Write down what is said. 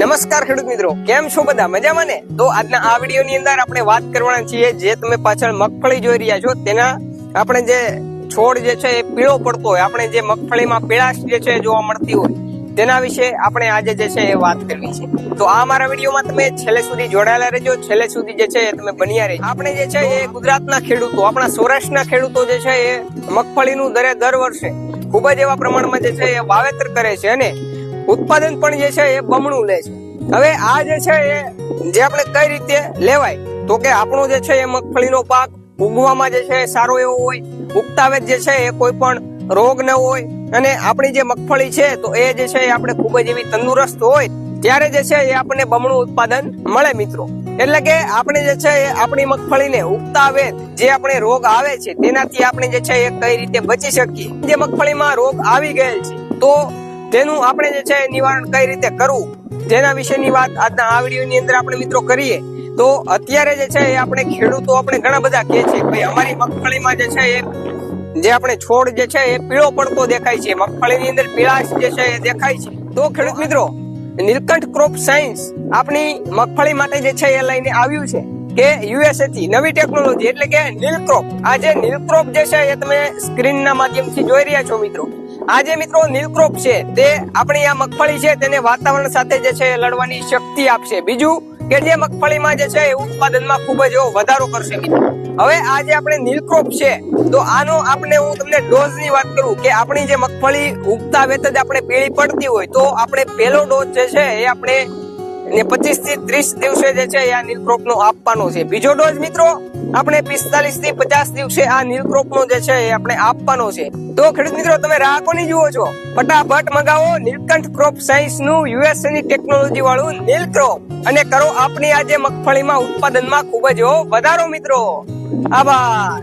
નમસ્કાર ખેડૂત મિત્રો, કેમ છો બધા? મજામાં ને? તો આજના આ વીડિયો ની અંદર આપણે વાત કરવાના છીએ જે તમે પાછળ મગફળી જોઈ રહ્યા છો, તેના આપણે જે છોડ જે છે એ પીળો પડતો હોય, આપણે જે મગફળીમાં પીળાશ જે છે જોવા મળતી હોય, તેના વિશે આપણે આજે જે છે એ વાત કરવી છે. તો આ મારા વિડીયોમાં તમે છેલ્લે સુધી જોડાયેલા રહેજો, છેલ્લે સુધી જે છે તમે બન્યા રહેજો. આપણે જે છે એ ગુજરાતના ખેડૂતો, આપણા સૌરાષ્ટ્રના ખેડૂતો જે છે એ મગફળીનું દરે દર વર્ષે ખૂબ જ એવા પ્રમાણમાં જે છે એ વાવેતર કરે છે અને ઉત્પાદન પણ જે છે એ બમણું લે છે. હવે આ જે છે એ જે આપણે કઈ રીતે લેવાય? તો કે આપણો જે છે એ મગફળીનો પાક ઉગવામાં જે છે સારો એવો હોય ઉગતાવે જે છે એ કોઈ પણ રોગ ન હોય, અને આપણી જે મગફળી છે તો એ જે છે એ આપણે ખૂબ જ એવી તંદુરસ્ત હોય, ત્યારે જે છે એ આપણને બમણું ઉત્પાદન મળે મિત્રો. એટલે કે આપણે જે છે આપણી મગફળીને ઉગતાવે જે આપણે રોગ આવે છે, તેનાથી આપણે જે છે એ કઈ રીતે બચી શકીએ? જે મગફળીમાં રોગ આવી ગયેલ છે, તો તેનું આપણે જે છે નિવારણ કઈ રીતે કરવું, તેના વિશેની વાત આજના આ વિડીયોની અંદર આપણે મિત્રો કરીએ. તો અત્યારે જે છે એ આપણે ખેડૂતો આપણે ઘણા બધા કહે છે ભાઈ અમારી મગફળીમાં જે છે એ જે આપણે છોડ જે છે એ પીળો પડતો દેખાય છે. મગફળીની અંદર પીળાશ જે છે એ દેખાય છે. તો ખેડૂત મિત્રો, નીલકંઠ ક્રોપ સાયન્સ આપણી મગફળી માટે જે છે એ લઈને આવ્યું છે. કે યુએસએ થી નવી ટેકનોલોજી એટલે કે નીલક્રોપ આ જે નીલક્રોપ જે છે એ તમે સ્ક્રીનના માધ્યમથી જોઈ રહ્યા છો મિત્રો. આ જે મિત્રો નીલક્રોપ છે તે આપણી આ મગફળી છે તેને વાતાવરણ સાથે જે છે લડવાની શક્તિ આપશે. બીજું કે જે મગફળીમાં જે છે એ ઉત્પાદનમાં ખૂબ જ વધારો કરશે મિત્રો. હવે આ જે આપણે નીલક્રોપ છે, તો આનો આપણે હું તમને ડોઝની વાત કરું કે આપણી જે મગફળી ઉગતા વેત જ આપણે પીળી પડતી હોય તો આપણે પહેલો ડોઝ જે છે એ આપણે ને પચીસથી ત્રીસ દિવસે જે છે આ નીલક્રોપ નો આપવાનો છે. બીજો ડોઝ મિત્રો, આપણે પિસ્તાલીસથી પચાસ દિવસે આ નીલક્રોપ નો જે છે આપણે આપવાનો છે. તો ખેડૂત મિત્રો, તમે રાહ કોની જુઓ છો? ફટાફટ મગાવો નીલકંઠ ક્રોપ સાયન્સનું યુએસએ ની ટેકનોલોજી વાળું નીલક્રોપ. અને કરો આપની આજે મગફળીમાં ઉત્પાદનમાં ખૂબ જ વધારો મિત્રો. આભાર.